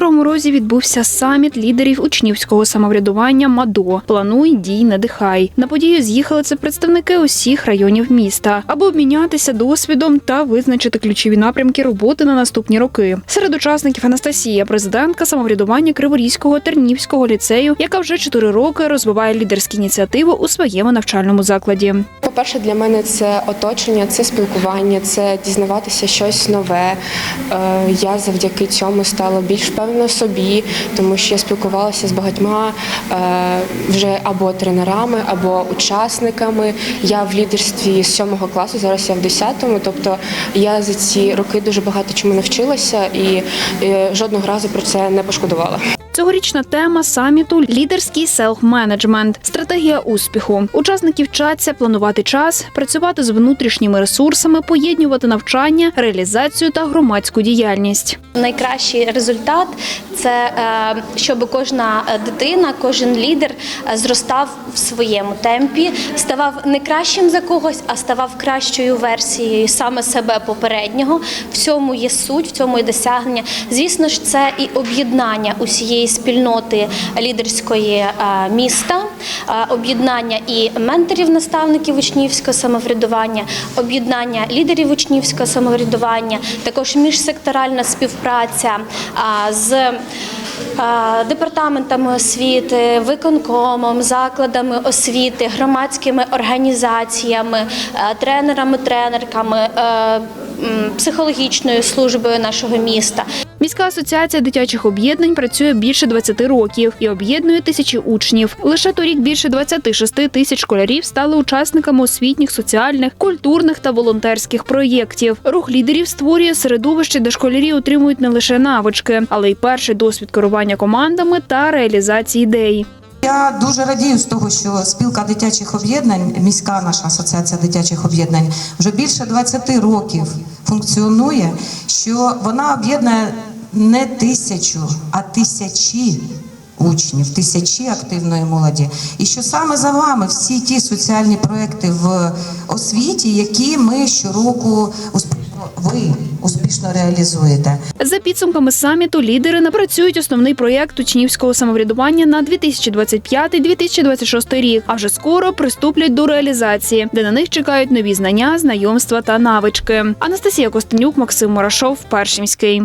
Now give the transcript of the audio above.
Кривому Розі відбувся саміт лідерів учнівського самоврядування МАДО. Плануй, дій, надихай. На подію з'їхали це представники усіх районів міста, аби обмінятися досвідом та визначити ключові напрямки роботи на наступні роки. Серед учасників Анастасія, президентка самоврядування Криворізького Тернівського ліцею, яка вже чотири роки розвиває лідерські ініціативи у своєму навчальному закладі. По-перше, для мене це оточення, це спілкування, це дізнаватися щось нове. Е, Я завдяки цьому стала більш впевнена собі, тому що я спілкувалася з багатьма е, вже або тренерами, або учасниками. Я в лідерстві з сьомого класу, зараз я в 10-му, тобто я за ці роки дуже багато чому навчилася і е, жодного разу про це не пошкодувала. Цьогорічна тема саміту лідерський селф-менеджмент, стратегія успіху. Учасники вчаться планувати час, працювати з внутрішніми ресурсами, поєднувати навчання, реалізацію та громадську діяльність. Найкращий результат це е, щоб кожна дитина, кожен лідер е, зростав в своєму темпі, ставав не кращим за когось, а ставав кращою версією саме себе попереднього. В цьому є суть, в цьому є досягнення. Звісно ж, це і об'єднання усієї спільноти лідерської е, міста, е, об'єднання і менторів, наставників учнівського самоврядування, об'єднання лідерів учнівського самоврядування, також міжсекторальна співпраця з департаментами освіти, виконкомом, закладами освіти, громадськими організаціями, е, тренерами, тренерками, е, психологічною службою нашого міста. Міська асоціація дитячих об'єднань працює більше 20 років і об'єднує тисячі учнів. Лише торік більше 26 тисяч школярів стали учасниками освітніх, соціальних, культурних та волонтерських проєктів. Рух лідерів створює середовище, де школярі отримують не лише навички, але й перший досвід керування командами та реалізації ідей. Я дуже радію з того, що спілка дитячих об'єднань, міська наша асоціація дитячих об'єднань, вже більше 20 років функціонує, що вона об'єднує не тисячу, а тисячі учнів, тисячі активної молоді. І що саме за вами всі ті соціальні проекти в освіті, які ми щороку успішно ви успішно реалізуєте. За підсумками саміту, лідери напрацюють основний проєкт учнівського самоврядування на 2025-2026 рік. А вже скоро приступлять до реалізації, де на них чекають нові знання, знайомства та навички. Анастасія Костенюк, Максим Мурашов, Першимський.